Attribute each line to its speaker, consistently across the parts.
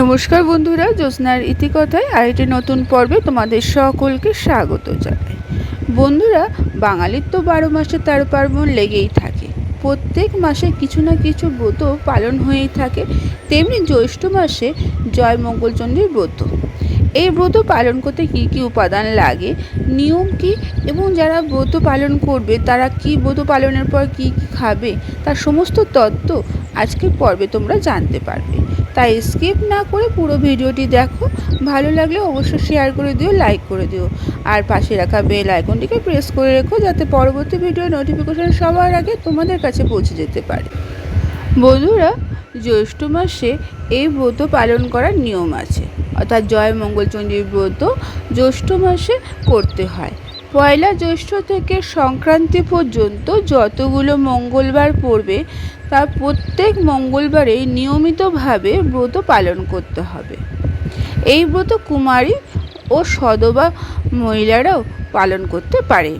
Speaker 1: নমস্কার বন্ধুরা, জ্যোৎস্নার ইতিকথায় আরেকটি নতুন পর্বে তোমাদের সকলকে স্বাগত জানাই। বন্ধুরা, বাঙালির তো বারো মাসে তেরো পার্বণ লেগেই থাকে। প্রত্যেক মাসে কিছু না কিছু ব্রত পালন হয়েই থাকে। তেমনি জ্যৈষ্ঠ মাসে জয় মঙ্গলচন্ডীর ব্রত। এই ব্রত পালন করতে কী কী উপাদান লাগে, নিয়ম কি, এবং যারা ব্রত পালন করবে, তারা কি ব্রত পালনের পর কি কি খাবে, তার সমস্ত তত্ত্ব আজকের পর্বে তোমরা জানতে পারবে। তাই স্কিপ না করে পুরো ভিডিওটি দেখো। ভালো লাগলে অবশ্যই শেয়ার করে দিও লাইক করে দিও। আর পাশে রাখা বেল আইকনটিকে প্রেস করে রেখো যাতে পরবর্তী ভিডিওর নোটিফিকেশান সবার আগে তোমাদের কাছে পৌঁছে যেতে পারে। বন্ধুরা, জ্যৈষ্ঠ মাসে এই ব্রত পালন করার নিয়ম আছে। অর্থাৎ জয় মঙ্গলচণ্ডীর ব্রত জ্যৈষ্ঠ মাসে করতে হয়। পয়লা জ্যৈষ্ঠ থেকে সংক্রান্তি পর্যন্ত যতগুলো মঙ্গলবার পড়বে তার প্রত্যেক মঙ্গলবারে নিয়মিতভাবে ব্রত পালন করতে হবে। এই ব্রত কুমারী ও সদবা মহিলারাও পালন করতে পারে।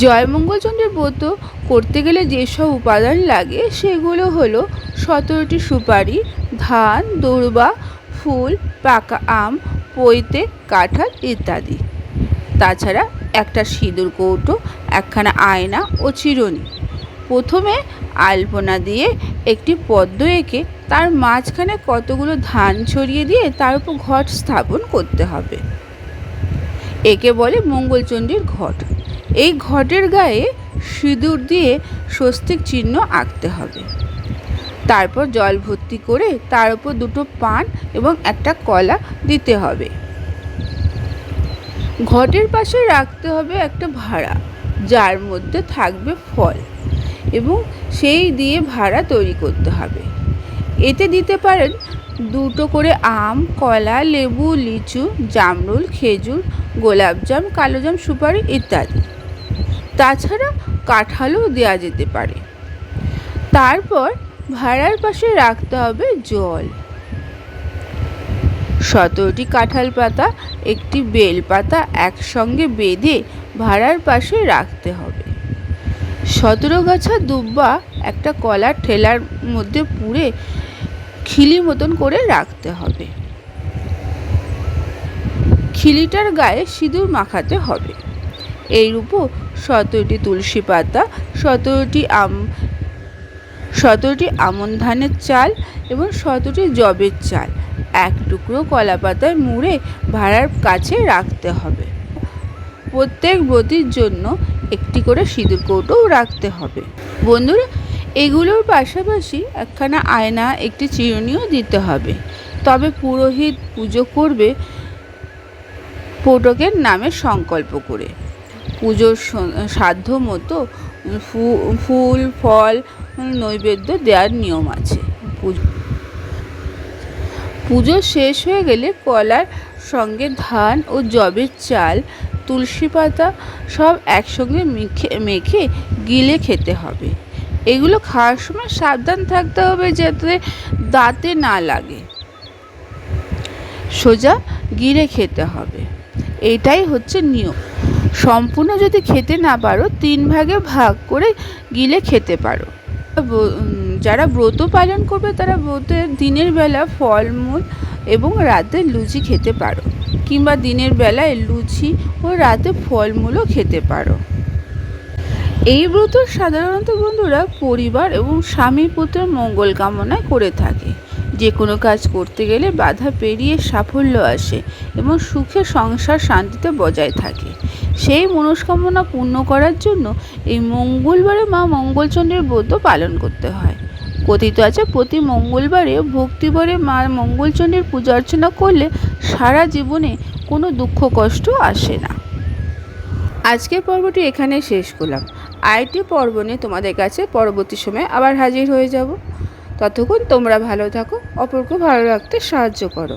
Speaker 1: জয়মঙ্গলচন্দ্রের ব্রত করতে গেলে যেসব উপাদান লাগে, সেগুলো হলো সতেরোটি সুপারি, ধান দৌড়বা ফুল, পাকা আম, পৈতে, কাঁঠাল ইত্যাদি। তাছাড়া একটা সিঁদুর কৌটো, একখানা আয়না ও চিরুনি। প্রথমে আলপনা দিয়ে একটি পদ্ম এঁকে তার মাঝখানে কতগুলো ধান ছড়িয়ে দিয়ে তার উপর ঘট স্থাপন করতে হবে। একে বলে মঙ্গলচণ্ডীর ঘট। এই ঘটের গায়ে সিঁদুর দিয়ে স্বস্তিক চিহ্ন আঁকতে হবে। তারপর জল ভর্তি করে তার উপর দুটো পান এবং একটা কলা দিতে হবে। ঘটের পাশে রাখতে হবে একটা ভাড়া, যার মধ্যে থাকবে ফল এবং সেই দিয়ে ভাড়া তৈরি করতে হবে। এতে দিতে পারেন দুটো করে আম, কলা, লেবু, লিচু, জামরুল, খেজুর, গোলাপজাম, কালোজাম, সুপারি ইত্যাদি। তাছাড়া কাঁঠালও দেওয়া যেতে পারে। তারপর ভাড়ার পাশে রাখতে হবে জল। সতেরোটি কাঁঠাল পাতা, একটি বেল পাতা একসঙ্গে বেঁধে ভাড়ার পাশে রাখতে হবে। সতেরো গাছা দুব্বা একটা কলার ঠেলার মধ্যে পুড়ে খিলি মতন করে রাখতে হবে। খিলিটার গায়ে সিঁদুর মাখাতে হবে। এই এইরূপও সতেরোটি তুলসী পাতা, সতেরোটি আম, সতেরোটি আমন ধানের চাল এবং সতেরোটি জবের চাল এক টুকরো কলা পাতায় মুড়ে ভাড়ার কাছে রাখতে হবে। প্রত্যেক ব্রতির জন্য একটি করে সিঁদুর কৌটোও রাখতে হবে। বন্ধুরা, এগুলোর পাশাপাশি একখানা আয়না, একটি চিরুনিও দিতে হবে। তবে পুরোহিত পুজো করবে ফটকের নামে সংকল্প করে। পুজোর সাধ্য মতো ফুল, ফল, নৈবেদ্য দেওয়ার নিয়ম আছে। পুজো শেষ হয়ে গেলে কলার সঙ্গে ধান ও জবের চাল, তুলসী পাতা সব একসঙ্গে মেখে মেখে গিলে খেতে হবে। এগুলো খাওয়ার সময় সাবধান থাকতে হবে যাতে দাঁতে না লাগে। সোজা গিলে খেতে হবে। এটাই হচ্ছে নিয়ম। সম্পূর্ণ যদি খেতে না পারো, তিন ভাগে ভাগ করে গিলে খেতে পারো। যারা ব্রত পালন করবে, তারা ব্রতের দিনের বেলা ফলমূল এবং রাতে লুচি খেতে পারো। কিংবা দিনের বেলায় লুচি ও রাতে ফলমূলও খেতে পারো। এই ব্রত সাধারণত বন্ধুরা পরিবার এবং স্বামী পুত্রের মঙ্গল কামনায় করে থাকে। যে কোনো কাজ করতে গেলে বাধা পেরিয়ে সাফল্য আসে এবং সুখে সংসার শান্তিতে বজায় থাকে। সেই মনস্কামনা পূর্ণ করার জন্য এই মঙ্গলবারে মা মঙ্গলচন্দ্রের ব্রত পালন করতে হয়। কথিত আছে, প্রতি মঙ্গলবারে ভক্তিভরে মা মঙ্গলচন্ডীর পূজা অর্চনা করলে সারা জীবনে কোনো দুঃখ, কষ্ট আসে না। আজকের পর্বটি এখানে শেষ করলাম। আইটি পর্ব নিয়ে তোমাদের কাছে পরবর্তী সময়ে আবার হাজির হয়ে যাব। ততক্ষণ তোমরা ভালো থাকো, অপরকে ভালো রাখতে সাহায্য করো।